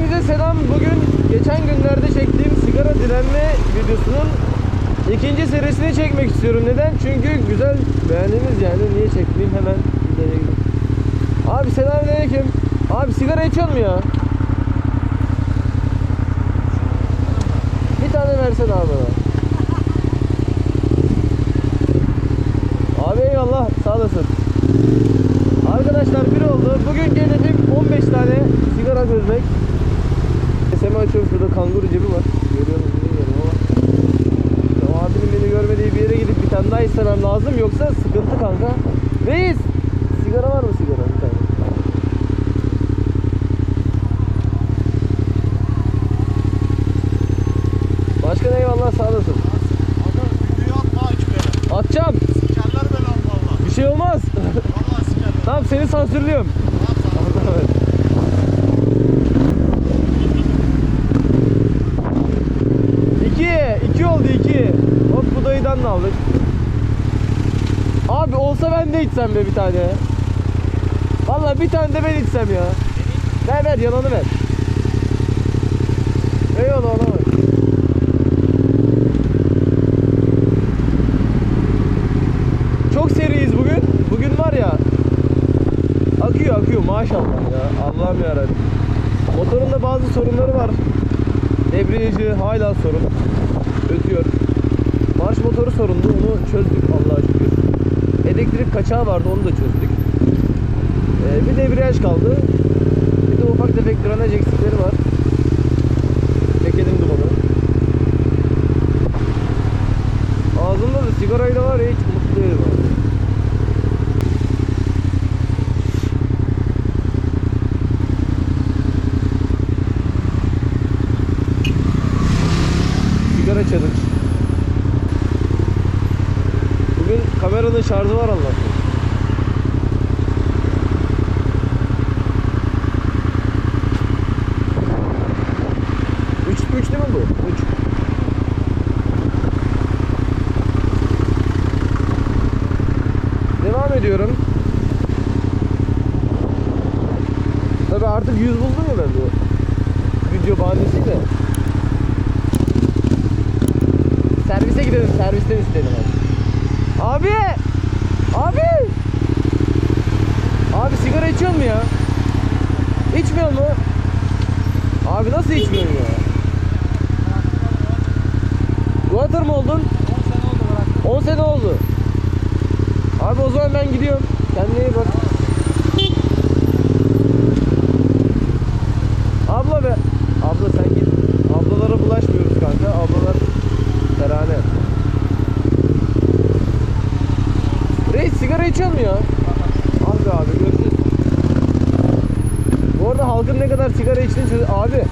Hepinize selam. Bugün geçen günlerde çektiğim sigara direnme videosunun ikinci serisini çekmek istiyorum. Neden? Çünkü güzel beğendiniz yani. Niye çekmeyeyim hemen. Abi selamünaleyküm. Abi sigara içiyor mu ya? Bir tane versene abi. Abi eyvallah sağ olasın. Arkadaşlar bir oldu. Bugün hedefim 15 tane sigara çözmek. Sesimi açıyorum şurada kanguru cebi var. Görüyor musunuz bilmiyorum ama. Ya abinin beni görmediği bir yere gidip bir tane daha istemem lazım yoksa sıkıntı kanka. Reis! Sigara var mı sigara? Bir tane. Başkan eyvallah sağ olasın. Atacağım. Sikerler belanı valla. Bir şey olmaz. Valla sikerler. tamam seni sansürlüyorum. Tamam sana. Evet. İki, iki oldu iki. Hop bu dayıdan da aldık. Abi olsa ben de içsem be bir tane. Vallahi bir tane de ben içsem ya. Ver ver yalanı ver. Eyvallah ona ver. Çok seriyiz bugün. Bugün var ya Akıyor akıyor maşallah ya. Allah'ım yarabbim. Motorun da bazı sorunları var. Debriyajı hala sorun. Ötüyor. Marş motoru sorunlu. Onu çözdük. Elektrik kaçağı vardı onu da çözdük. Ee, bir debriyaj kaldı. Bir de ufak tefek granaj eksikleri var. Çekelim dumanı. Ağzımda da sigarayla var ya hiç mutlu değilim abi. Sigara challenge. Bugün kameranın şarjı var Allah. Üç, üç Devam ediyorum. Tabi artık 100 buldum ya ben bu video bahanesiyle. Servise gidelim. Servisten istedim abi. Abi! Abi! Abi sigara içiyor mu ya? İçmiyor mu? Abi nasıl içmiyorsun ya? Guatr mı oldun? 10 sene oldu. Abi o zaman ben gidiyorum. Kendine iyi bak. Abla be. Abla sen git. Ablalara bulaşmıyoruz kanka. Ablalar terane. Reis sigara içiyor mu ya? Ah be abi görüşürüz. Bu arada halkın ne kadar sigara içtiğini çöz... Abi.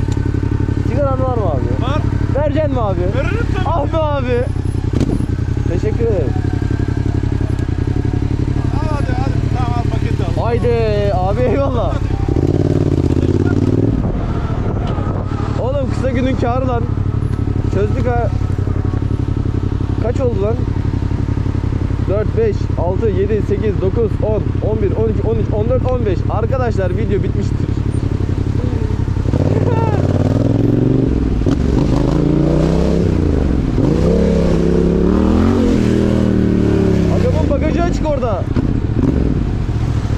Sigaran var mı abi? Var. Vereceksin mi abi? Veririm tabii. Ah be abi. Teşekkür ederim. Al hadi hadi. Tamam al paketi al. Haydi eyvallah. Oğlum kısa günün kârı lan. Çözdük ha. Kaç oldu lan? 4, 5, 6, 7, 8, 9, 10, 11, 12, 13, 14, 15. Arkadaşlar video bitmiştir. Adamın bagajı açık orada.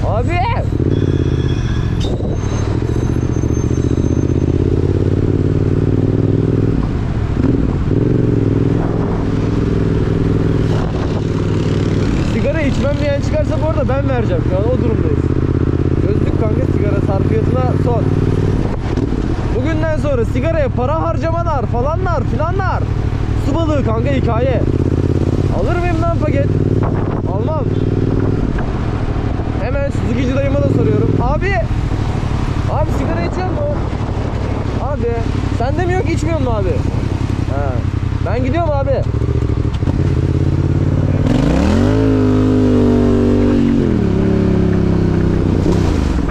Abi! Sigara içmem diyen çıkarsa bu arada ben vereceğim şu an o durumdayız. Çözdük kanka sigara sarfiyatına son. Bugünden sonra sigaraya para harcamalar falanlar filanlar. Su balığı kanka hikaye. Alır mıyım lan paket? Almam. Hemen Suzuki'ci dayıma da soruyorum. Abi! Abi sigara içiyor mu? Abi sende mi yok içmiyor mu abi? He. Ben gidiyorum abi.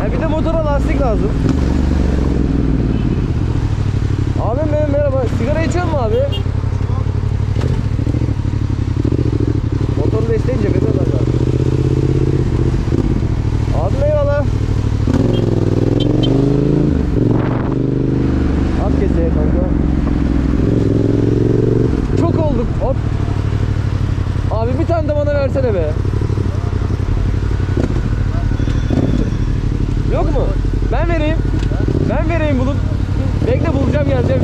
Ha bir de motora lastik lazım. Abim benim merhaba. Sigara içiyor mu abi? Motoru da isteyince cebine lazım. Abi eyvallah. versene be. Yok mu? Ben vereyim. Ben vereyim bulut. Bekle bulacağım geleceğim.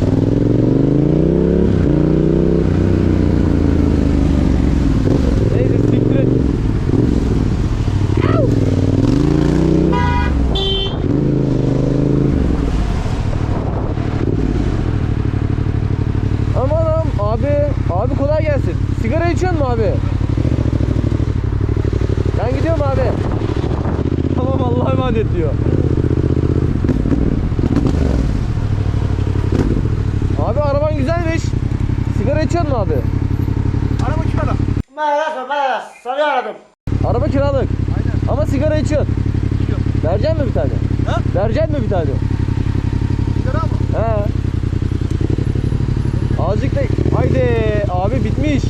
Neyse siktir et. Au! Amanım abi, abi kolay gelsin. Sigara içiyor mu abi? Ben gidiyorum abi. Tamam Allah'a emanet diyor. Abi araban güzelmiş. Sigara içiyor mu abi? Araba ara? Merhaba, merhaba. Seni aradım. Araba kiralık. Aynen. Ama sigara içiyorsun. Gidiyorum. Verecek mi bir tane? Ha? Verecek mi bir tane? Sigara mı? He. Azıcık da haydi abi bitmiş.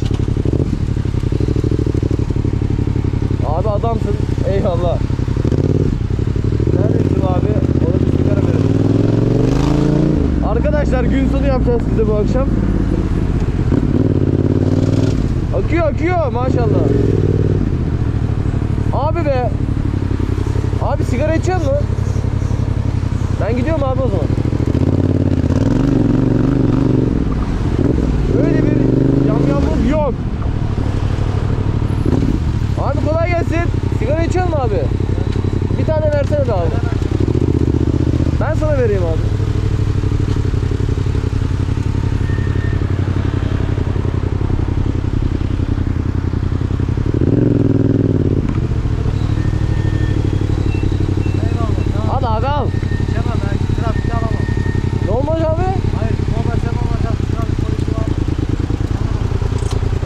Abi adamsın. Eyvallah. Neredesin abi? Ona bir sigara verelim. Arkadaşlar gün sonu yapacağız size bu akşam. Akıyor akıyor maşallah. Abi be. Abi sigara içiyor mu? Ben gidiyorum abi o zaman. Böyle bir yamyamlık yok. Abi kolay gelsin. Sigara içiyor mu abi? Bir tane versene de abi. Ben sana vereyim abi. Eyvallah. Tamam. Al abi al. Tamam ben trafik alamam. Ne olmuş abi? Hayır, normal sen olmazsa trafik polisi var.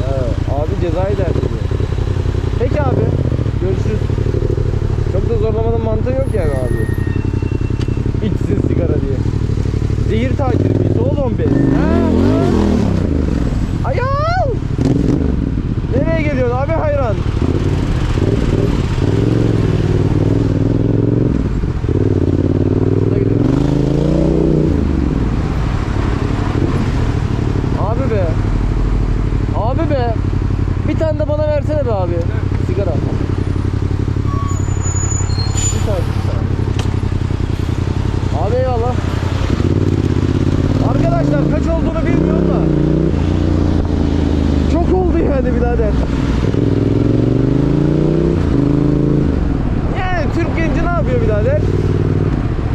Evet, abi cezayı dert ediyor. Peki abi. Görüşürüz. Çok da zorlamanın mantığı yok yani abi. İçsin sigara diye. Zehir taciri miyiz oğlum be? Ha? Ayağım! Nereye geliyorsun abi hayran? Şurada gidiyor. Abi be. Abi be. Bir tane de bana versene be abi. Sigara. Bir tane. bir tane. Abi eyvallah. Arkadaşlar kaç olduğunu bilmiyorum da. Çok oldu yani birader. Yani Türk genci ne yapıyor birader?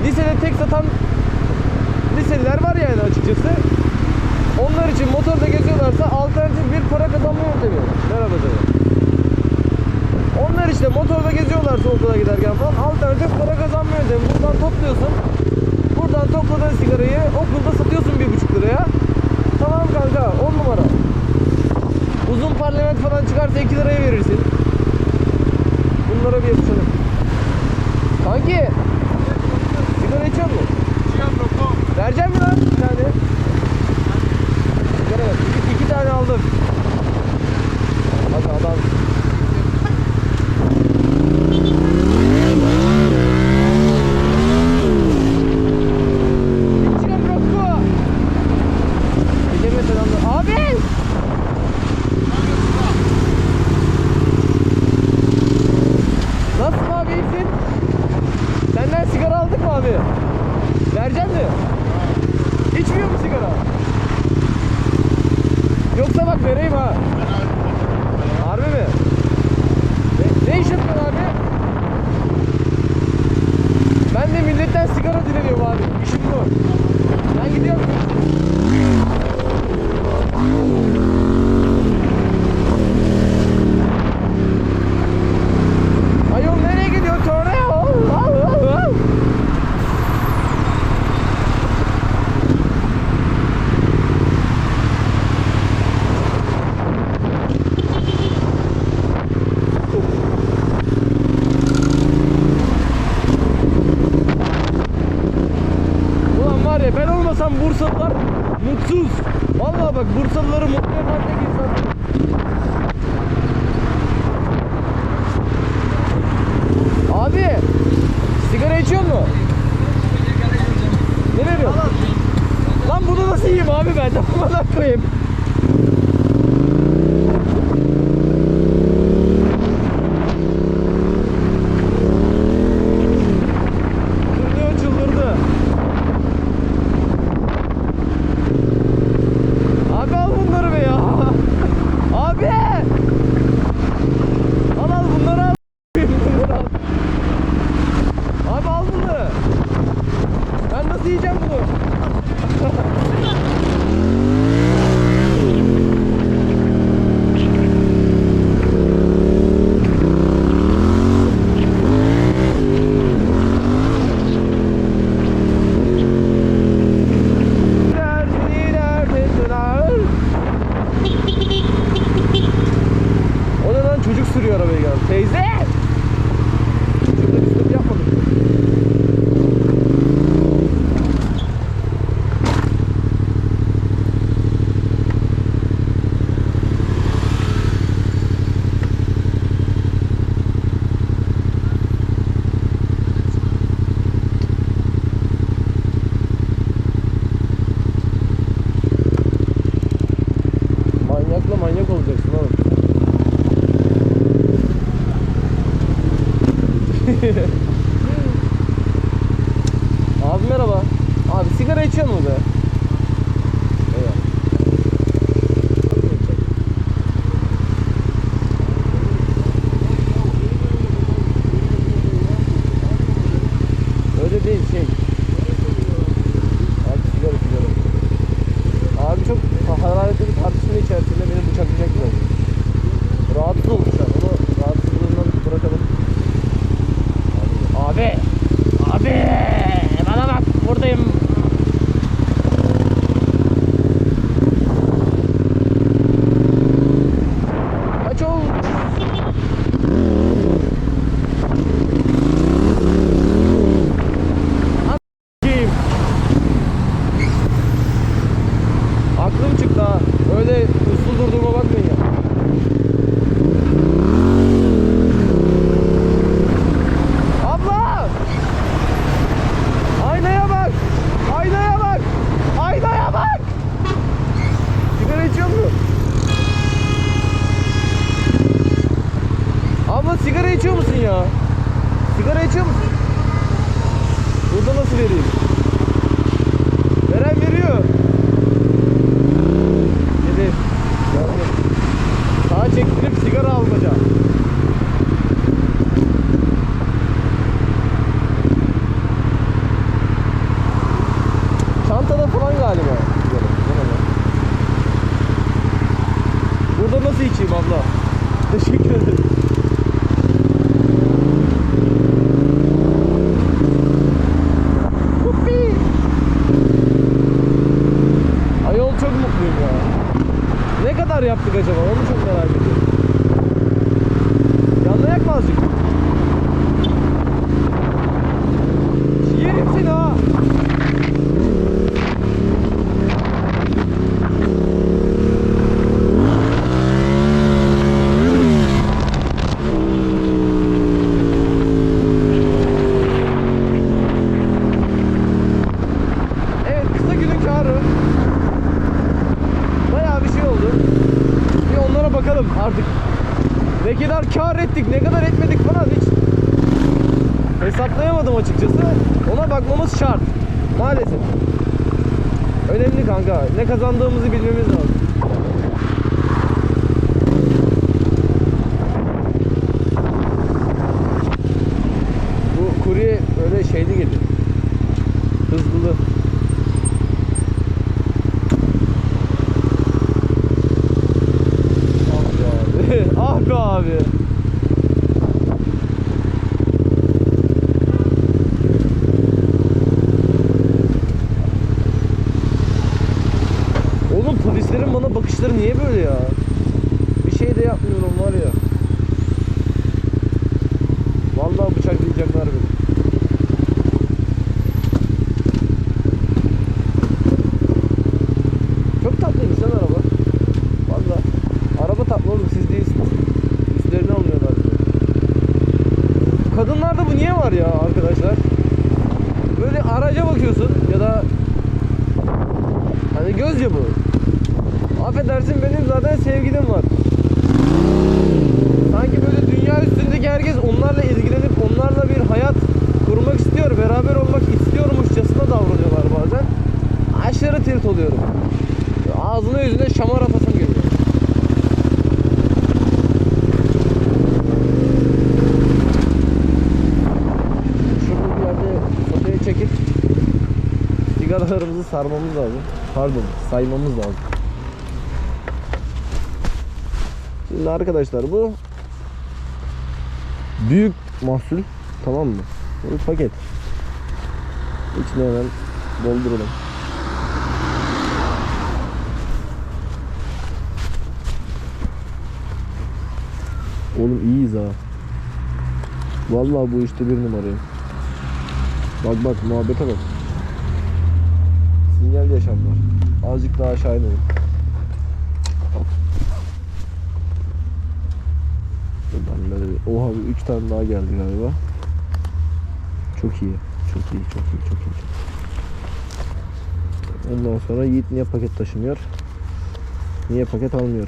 Lisede tek satan liseliler var yani açıkçası. Onlar için motorda geziyorlarsa alternatif bir para kazanma yöntemi. Merhaba canım. Onlar işte motorda geziyorlarsa okula giderken falan alternatif para kazanma yöntemi. Buradan topluyorsun. Buradan topladığın sigarayı okulda satıyorsun bir buçuk liraya. Tamam kanka on numara. Uzun parlament falan çıkarsa 2 liraya verirsin. Bunlara bir yapışalım. Kanki sigara içiyor mu? Vereceğim mi lan bir tane? Sigara ver. İki, iki tane aldım. Hadi adam. Çıkın Rocco. Geceme selamlar. Abi! Nasılsın abi iyisin? Senden sigara aldık mı abi? Verecek mi? İçmiyor mu sigara? Yoksa bak vereyim ha. Harbi mi? Ne, ne iş yapıyorsun abi? Ben de milletten sigara dileniyorum abi. İşim bu. Ben gidiyorum. Ayol nereye gidiyor? Torneo. Al, al, al. Ulan var ya ben olmasam Bursalılar mutsuz. Vallahi bak Bursalıları mutlu yapan tek insan. Abi sigara içiyor mu? Ne veriyorsun? Lan bunu nasıl yiyeyim abi ben? Tamam koyayım. vereyim. yaptık acaba? Onu çok merak ediyorum. bilmiyorum artık. Ne kadar kar ettik, ne kadar etmedik falan hiç hesaplayamadım açıkçası. Ona bakmamız şart. Maalesef. Önemli kanka. Ne kazandığımızı bilmemiz lazım. Yani göz bu. Affedersin benim zaten sevgilim var. Sanki böyle dünya üstündeki herkes onlarla ilgilenip onlarla bir hayat kurmak istiyor, beraber olmak istiyormuşçasına davranıyorlar bazen. Aşırı tilt oluyorum. Ağzına yüzüne şamar atasım geliyor. Şurada bir yerde fotoğrafı çekip sigaralarımızı sarmamız lazım. Pardon, saymamız lazım. Şimdi arkadaşlar bu büyük mahsul tamam mı? Bu paket. İçine hemen dolduralım. Oğlum iyiyiz ha. Vallahi bu işte bir numarayım. Bak bak muhabbete bak. Sinyal yaşamlar. Azıcık daha aşağı inelim. Oha bir 3 tane daha geldi galiba. Çok iyi. Çok iyi, çok iyi, çok iyi. Ondan sonra Yiğit niye paket taşımıyor? Niye paket almıyor?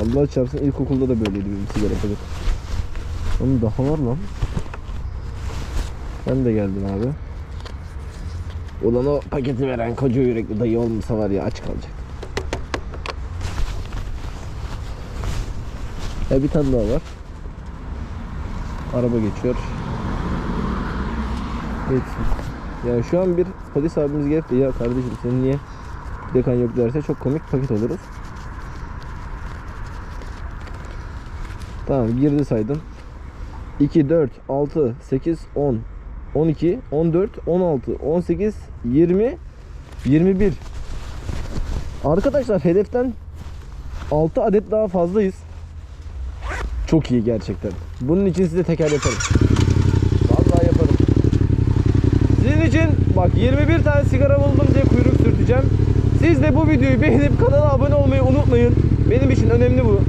Allah çarpsın ilkokulda da böyleydi benim sigara paket. Onun daha var lan. Sen de geldin abi. Ulan o paketi veren koca yürekli dayı olmasa var ya aç kalacak. E bir tane daha var. Araba geçiyor. Geçsin. Yani şu an bir polis abimiz gelip ya kardeşim senin niye dekan yok derse çok komik paket oluruz. Tamam girdi saydım. 2, 4, 6, 8, 10, 12, 14, 16, 18, 20, 21. Arkadaşlar hedeften 6 adet daha fazlayız. Çok iyi gerçekten. Bunun için size teker yaparım. Vallahi yaparım. Sizin için bak 21 tane sigara buldum diye kuyruk sürteceğim. Siz de bu videoyu beğenip kanala abone olmayı unutmayın. Benim için önemli bu.